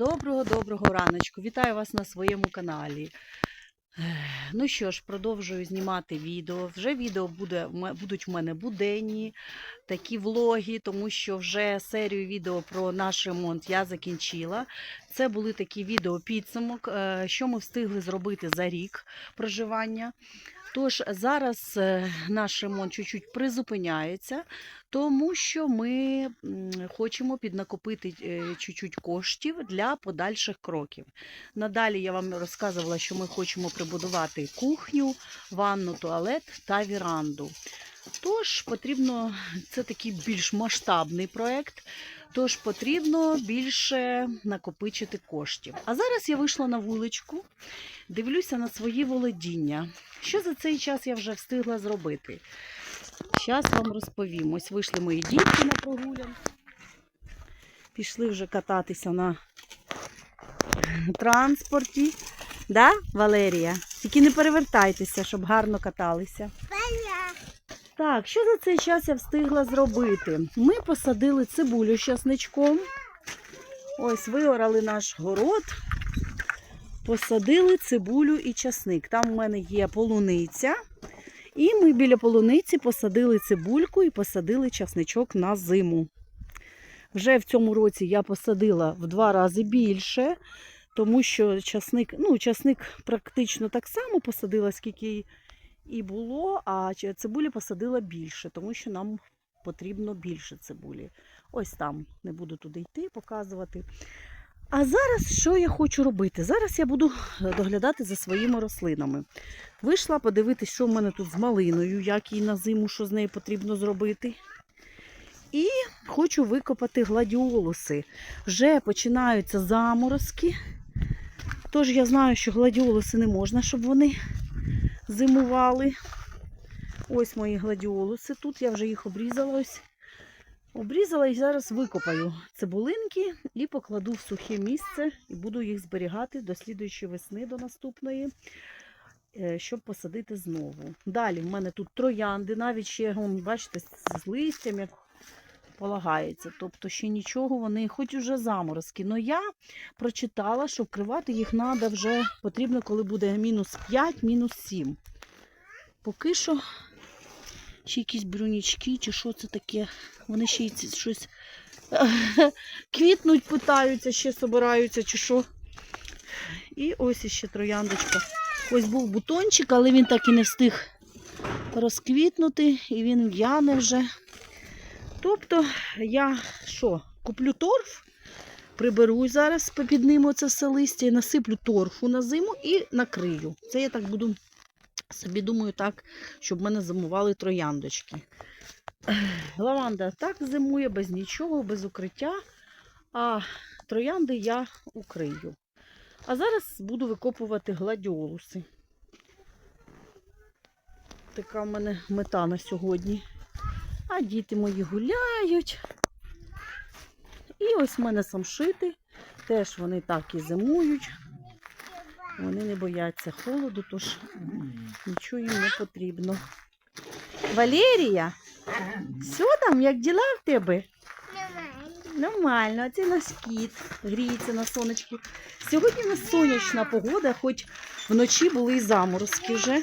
Доброго-доброго раночку! Вітаю вас на своєму каналі. Ну що ж, продовжую знімати відео. Вже відео буде, будуть в мене буденні, такі влоги, тому що вже серію відео про наш ремонт я закінчила. Це були такі відео підсумок, е, що ми встигли зробити за рік проживання. Тож зараз е, наш ремонт чуть-чуть призупиняється, тому що ми хочемо піднакопити е, чуть-чуть коштів для подальших кроків. Надалі я вам розказувала, що ми хочемо прибудувати кухню, ванну, туалет та віранду. Тож потрібно, це такий більш масштабний проект, тож потрібно більше накопичити коштів. А зараз я вийшла на вуличку, дивлюся на свої володіння. Що за цей час я вже встигла зробити? Зараз вам розповім. Ось вийшли мої дітки на прогулянку. Пішли вже кататися на транспорті. Да, Валерія? Тільки не перевертайтеся, щоб гарно каталися. Так, що за цей час я встигла зробити? Ми посадили цибулю з часничком. Ось виорали наш город. Посадили цибулю і часник. Там в мене є полуниця. І ми біля полуниці посадили цибульку і посадили часничок на зиму. Вже в цьому році я посадила в два рази більше, тому що часник, ну, часник практично так само посадила, скільки і було, а цибулі посадила більше, тому що нам потрібно більше цибулі. Ось там не буду туди йти, показувати. А зараз що я хочу робити? Зараз я буду е, доглядати за своїми рослинами. Вийшла подивитися, що в мене тут з малиною, як їй на зиму, що з нею потрібно зробити. І хочу викопати гладіолуси. Вже починаються заморозки. Тож я знаю, що гладіолуси не можна, щоб вони зимували. Ось мої гладіолуси. Тут я вже їх обрізала. Ось. Обрізала і зараз викопаю цибулинки і покладу в сухе місце і буду їх зберігати до слідуючої весни, до наступної, е, щоб посадити знову. Далі в мене тут троянди, навіть ще, бачите, з- листям, як полагається. Тобто ще нічого вони, хоч уже заморозки. але я прочитала, що вкривати їх треба вже потрібно, коли буде мінус 5, мінус 7. Поки що ще якісь брюнічки, чи що це таке. Вони ще й щось квітнуть, питаються, ще собираються, чи що. І ось іще трояндочка. Ось був бутончик, але він так і не встиг розквітнути, і він в'яне вже. Тобто я що, куплю торф, приберу зараз під ним оце все листя і насиплю торфу на зиму і накрию. Це я так буду собі думаю так, щоб мене зимували трояндочки. Лаванда так зимує без нічого, без укриття, а троянди я укрию. А зараз буду викопувати гладіолуси. Така в мене мета на сьогодні. А діти мої гуляють. І ось в мене самшити. Теж вони так і зимують. Вони не бояться холоду, тож нічого їм не потрібно. Валерія, що там, як діла в тебе? Нормально, а це наш кіт гріється на сонечку. Сьогодні у нас сонячна погода, хоч вночі були і заморозки вже.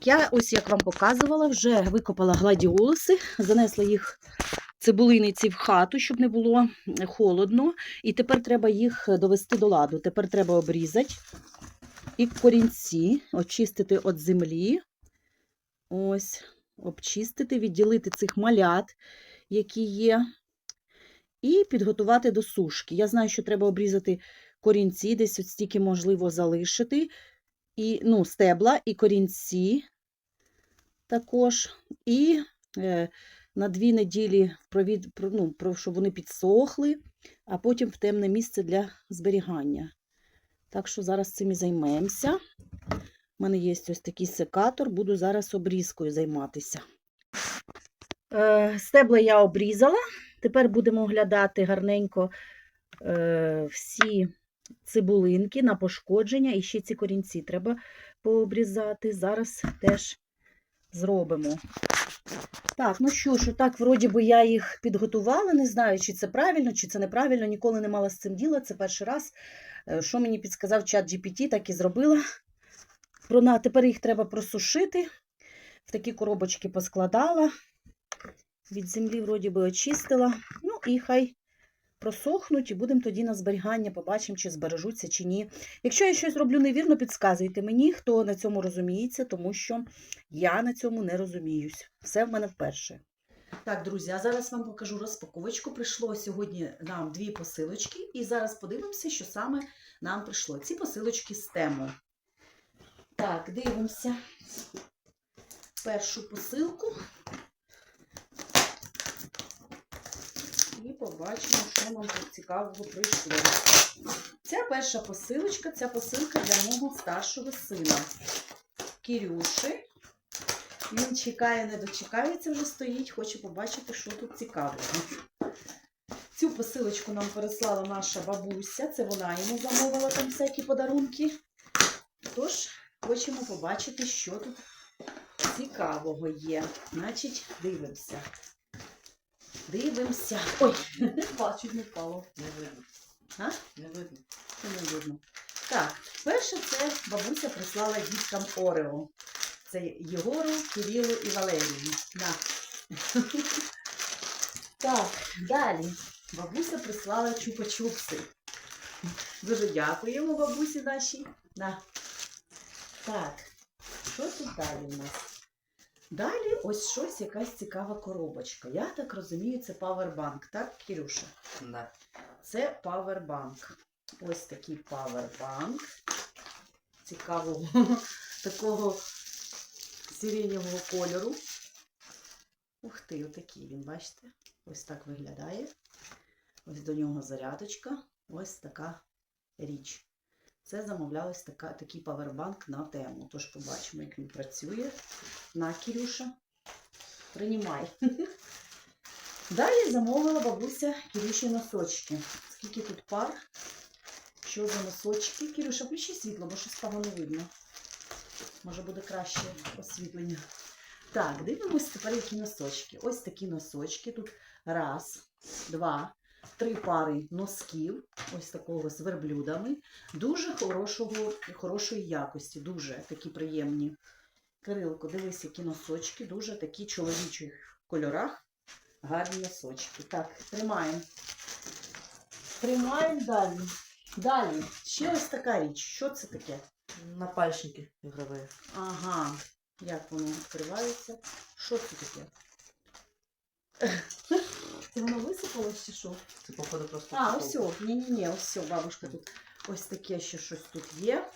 Так, я ось як вам показувала, вже викопала гладіолуси, занесла їх цибулиниці в хату, щоб не було холодно. І тепер треба їх довести до ладу. Тепер треба обрізати і корінці, очистити від землі. Ось, обчистити, відділити цих малят, які є, і підготувати до сушки. Я знаю, що треба обрізати корінці, десь от стільки можливо залишити. І, ну, стебла, і корінці також. І е, на дві неділі провід, ну, щоб вони підсохли, а потім в темне місце для зберігання. Так що зараз цим і займемося. У мене є ось такий секатор, буду зараз обрізкою займатися. Е, стебла я обрізала. Тепер будемо оглядати гарненько е, всі цибулинки на пошкодження. І ще ці корінці треба пообрізати. Зараз теж зробимо. Так, ну що ж, так, вроді би я їх підготувала. Не знаю, чи це правильно, чи це неправильно. Ніколи не мала з цим діла. Це перший раз. Е, Що мені підсказав чат GPT, так і зробила. На- Тепер їх треба просушити. В такі коробочки поскладала. Від землі, вроді би, очистила. Ну і хай просохнуть, і будемо тоді на зберігання, побачимо, чи збережуться, чи ні. Якщо я щось роблю невірно, підказуйте мені, хто на цьому розуміється, тому що я на цьому не розуміюсь. Все в мене вперше. Так, друзі, а зараз вам покажу розпаковочку. Прийшло сьогодні нам дві посилочки, і зараз подивимося, що саме нам прийшло. Ці посилочки з тему. Так, дивимося першу посилку. І побачимо, що нам тут цікавого прийшло. Ця перша посилочка, ця посилка для мого старшого сина Кірюші. Він чекає, не дочекається, вже стоїть, хоче побачити, що тут цікавого. Цю посилочку нам переслала наша бабуся, це вона йому замовила там всякі подарунки. Тож, хочемо побачити, що тут цікавого є. Значить, дивимося. Дивимося. Ой, бачить, не впало. Не видно. А? Не видно. Це не видно. Так, перше це бабуся прислала діткам Орео. Це Єгору, Кирилу і Валерію. На. Так, далі. Бабуся прислала чупа-чупси. Дуже дякуємо бабусі нашій. На. Так, що тут далі у нас? Далі ось щось, якась цікава коробочка. Я так розумію, це павербанк, так, Кирюша? Да. Це павербанк. Ось такий павербанк. Цікавого такого сиреневого кольору. Ух ти, отакий він, бачите? Ось так виглядає. Ось до нього зарядочка. Ось така річ. Це замовлялось така, такий павербанк на тему. Тож побачимо, як він працює. На, Кірюша. Приймай. Далі замовила бабуся Кірюші носочки. Скільки тут пар? Що за носочки? Кірюша, включи світло, бо щось погано видно. Може буде краще освітлення. Так, дивимось тепер, які носочки. Ось такі носочки. Тут раз, два, три пари носків, ось такого з верблюдами. Дуже хорошого, хорошої якості, дуже такі приємні. Кирилко, дивись, які носочки, дуже такі чоловічі в кольорах. Гарні носочки. Так, тримаємо. Тримаємо далі. Далі. Ще ось така річ. Що це таке? Напальчники ігрові. Ага. Як воно відкривається? Що це таке? Це воно висипалось чи що? Це походу просто. А, ось, ні-ні-ні, ось бабушка тут. Ось таке ще щось тут є.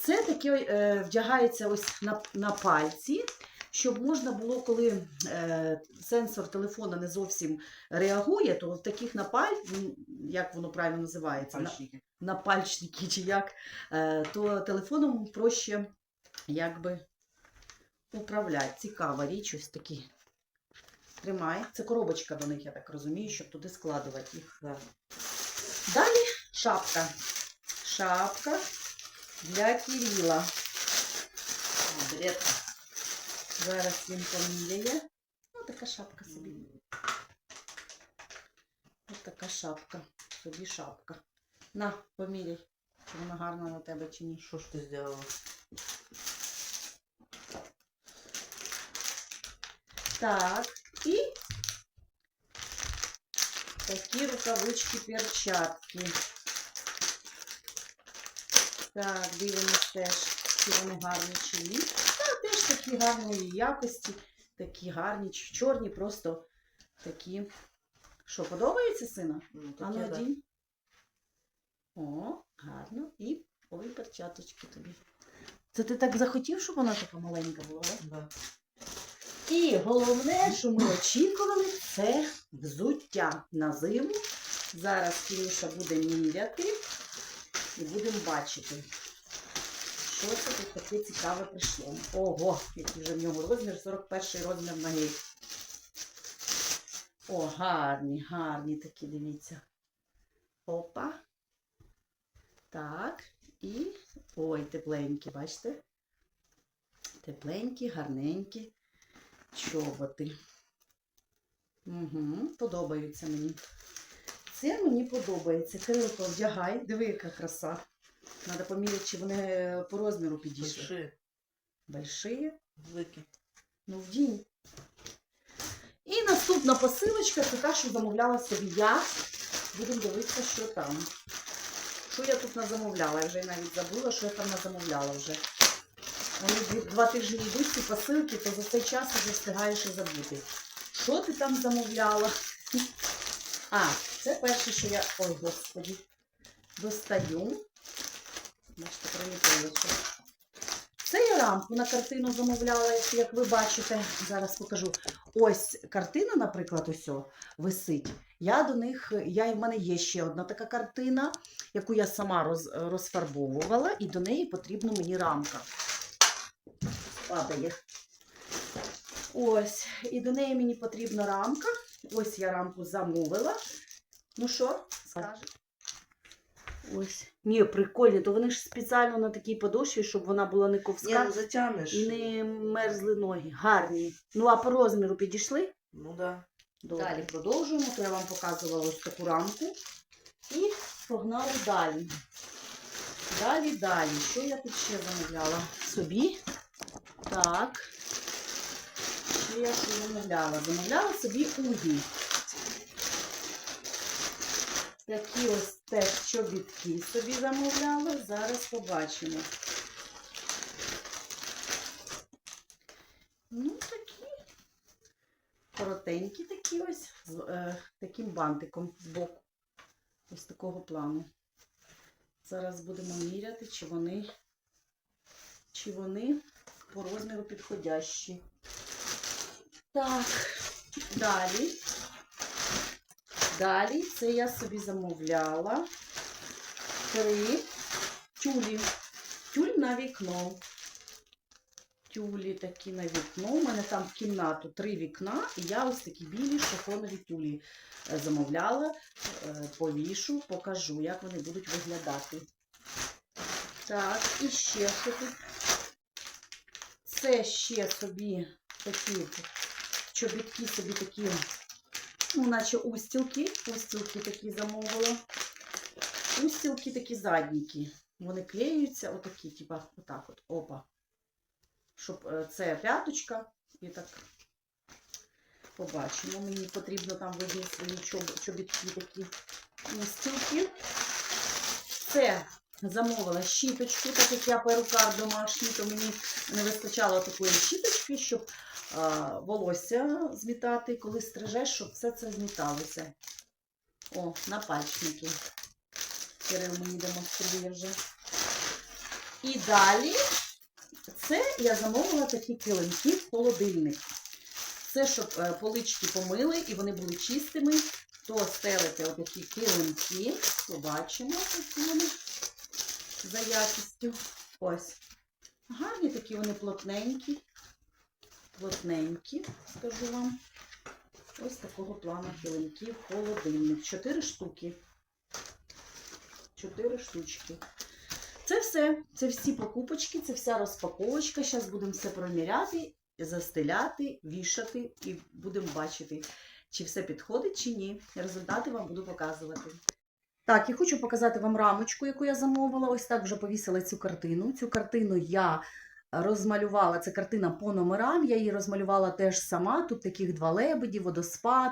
Це таке е, вдягається ось на, на пальці, щоб можна було, коли е, сенсор телефона не зовсім реагує, то в таких напаль, м, як воно правильно називається, на- Напальчники. напальчники чи як, е, то телефоном проще якби управляти. Цікава річ, ось такі. Тримай. Це коробочка до них, я так розумію, щоб туди складувати їх. Далі шапка. Шапка для Кирила. Беретка. Зараз він поміряє. Ну, така шапка собі. Ось така шапка. Собі шапка. На, поміряй. Чи вона гарна на тебе чи ні. Що ж ти зробила? Так, і такі рукавички перчатки. Так, дивимось теж, чи вони гарні чи ні. Та теж такі гарної якості, такі гарні, чорні, просто такі. Що, подобається сина? Ну, А ну одінь. О, гарно. І ой, перчаточки тобі. Це ти так захотів, щоб вона така маленька була, так? Да. І головне, що ми очікували, це взуття на зиму. Зараз Кирюша буде міряти і будемо бачити, що це тут таке цікаве прийшло. Ого, який вже в нього розмір, 41 розмір ноги. О, гарні, гарні такі, дивіться. Опа. Так, і. Ой, тепленькі, бачите? Тепленькі, гарненькі чоботи. Угу, подобаються мені. Це мені подобається. Кирилко, вдягай, диви, яка краса. Треба поміряти, чи вони е, по розміру підійшли. Большие, Большие. великі. Ну, вдінь. І наступна посилочка це та, що замовляла собі я. Будемо дивитися, що там. Що я тут назамовляла? Я вже навіть забула, що я там назамовляла вже. Вони два тижні йдуть ці посилки, то за цей час вже встигаєш і забути. Що ти там замовляла? А, це перше, що я. Ой, господі. Достаю. Бачите, приліпилося. Це я рамку на картину замовляла, як ви бачите. Зараз покажу. Ось картина, наприклад, ось висить. Я до них, я, в мене є ще одна така картина, яку я сама роз, розфарбовувала, і до неї потрібна мені рамка. Падає. Ось, і до неї мені потрібна рамка. Ось я рамку замовила. Ну що, скажеш? Ось. Ні, прикольні, то вони ж спеціально на такій подошві, щоб вона була не Ні, ну не мерзли ноги. Гарні. Ну а по розміру підійшли? Ну да. Далі продовжуємо. То я вам показувала ось таку рамку. І погнали далі. Далі, далі. Що я тут ще замовляла? Собі. Так. Що я ще замовляла? Замовляла собі угі. Такі ось теж чобітки собі замовляла. Зараз побачимо. Ну, такі коротенькі такі ось, з е, таким бантиком збоку. Ось такого плану. Зараз будемо міряти, чи вони, чи вони по розміру підходящі. Так, далі. Далі це я собі замовляла три тюлі. Тюль на вікно. Тюлі такі на вікно. У мене там в кімнату три вікна, і я ось такі білі шифонові тюлі е, замовляла. Е, Повішу, покажу, як вони будуть виглядати. Так, і ще що тут. Це ще собі такі чобітки, собі такі, ну, наче устілки. Устілки такі замовила. Устілки такі задніки. Вони клеються, отакі, типа, отак от, опа. Щоб е, це п'яточка і так побачимо. Мені потрібно там видні свої чобітки такі устілки. Це замовила щіточку, так як я перукар домашній, то мені не вистачало такої щіточки, щоб а, волосся змітати, коли стрижеш, щоб все це зміталося. О, на пальчники. Кирил мені демонструє вже. І далі це я замовила такі килимки в холодильник. Це щоб е, полички помили і вони були чистими, то стелите отакі килимки. Побачимо, які вони за якістю. Ось. Гарні такі вони плотненькі. Плотненькі, скажу вам. Ось такого плану килимки холодильник. Чотири штуки. Чотири штучки. Це все. Це всі покупочки, це вся розпаковочка. Зараз будемо все проміряти, застеляти, вішати і будемо бачити, чи все підходить, чи ні. Результати вам буду показувати. Так, я хочу показати вам рамочку, яку я замовила. Ось так вже повісила цю картину. Цю картину я розмалювала це картина по номерам. Я її розмалювала теж сама. Тут таких два лебеді, водоспад.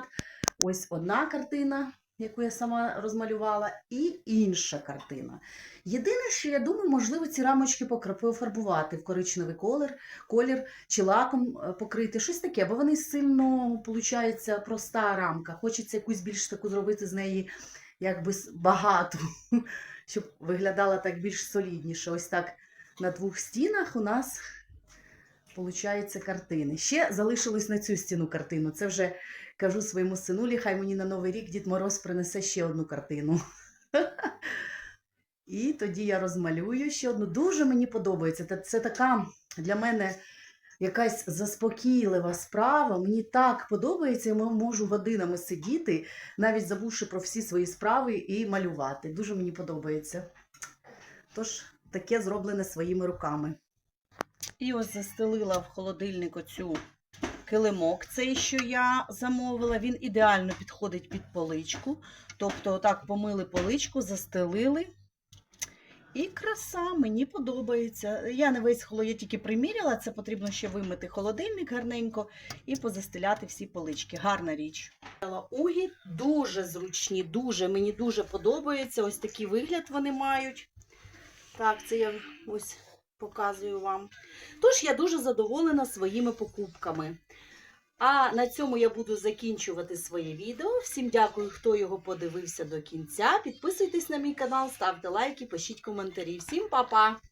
Ось одна картина, яку я сама розмалювала, і інша картина. Єдине, що я думаю, можливо, ці рамочки пофарбувати в коричневий колір, колір чи лаком е, покрити, щось таке, бо вони сильно, виходить, проста рамка. Хочеться якусь більш таку зробити з неї якби багато, щоб виглядала так більш солідніше. Ось так на двох стінах у нас виходить картини. Ще залишилось на цю стіну картину. Це вже кажу своєму синулі, хай мені на Новий рік Дід Мороз принесе ще одну картину. І тоді я розмалюю ще одну. Дуже мені подобається. Це така для мене якась заспокійлива справа. Мені так подобається, я можу годинами сидіти, навіть забувши про всі свої справи і малювати. Дуже мені подобається. Тож, таке зроблене своїми руками. І ось застелила в холодильник оцю килимок, цей, що я замовила. Він ідеально підходить під поличку. Тобто, отак помили поличку, застелили. І краса, мені подобається. Я не весь холод, я тільки приміряла, це потрібно ще вимити холодильник гарненько і позастеляти всі полички. Гарна річ. Угі дуже зручні, дуже, мені дуже подобається. Ось такий вигляд вони мають. Так, це я ось показую вам. Тож я дуже задоволена своїми покупками. А на цьому я буду закінчувати своє відео. Всім дякую, хто його подивився до кінця. Підписуйтесь на мій канал, ставте лайки, пишіть коментарі. Всім па-па!